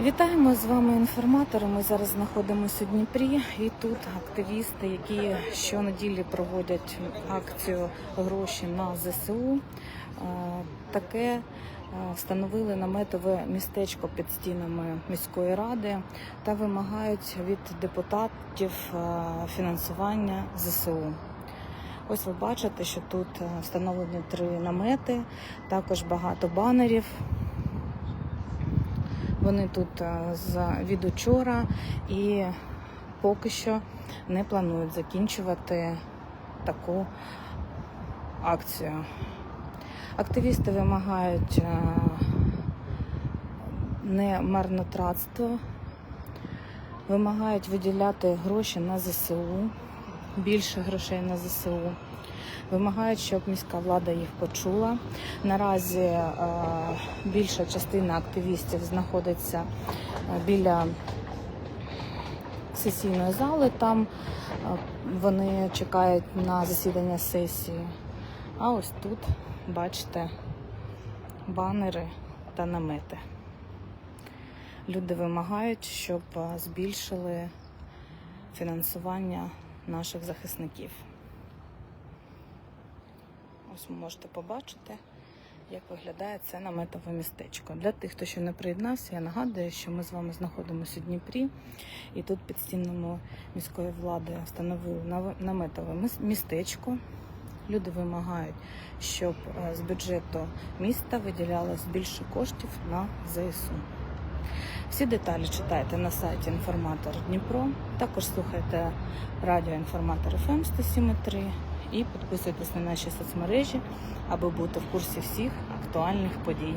Вітаємо з вами інформатори. Ми зараз знаходимося у Дніпрі, і тут активісти, які щонеділі проводять акцію гроші на ЗСУ. е, Таке е, встановили наметове містечко під стінами міської ради та вимагають від депутатів е, фінансування ЗСУ. Ось ви бачите, що тут встановлені три намети, також багато банерів. Вони тут е, з від учора і поки що не планують закінчувати таку акцію. Активісти вимагають е, не марнотратство, вимагають виділяти гроші на ЗСУ, більше грошей на ЗСУ. Вимагають, щоб міська влада їх почула. Наразі е, більша частина активістів знаходиться е, біля сесійної зали. Там е, вони чекають на засідання сесії. А ось тут бачите банери та намети. Люди вимагають, щоб збільшили фінансування наших захисників. Ось ви можете побачити, як виглядає це наметове містечко. Для тих, хто ще не приєднався, я нагадую, що ми з вами знаходимося у Дніпрі, і тут під стінами міської влади встановили наметове містечко. Люди вимагають, щоб е, з бюджету міста виділялось більше коштів на ЗСУ. Всі деталі читайте на сайті Інформатор Дніпро. Також слухайте радіо Інформатор ФМ 107.3 і підписуйтесь на наші соцмережі, аби бути в курсі всіх актуальних подій.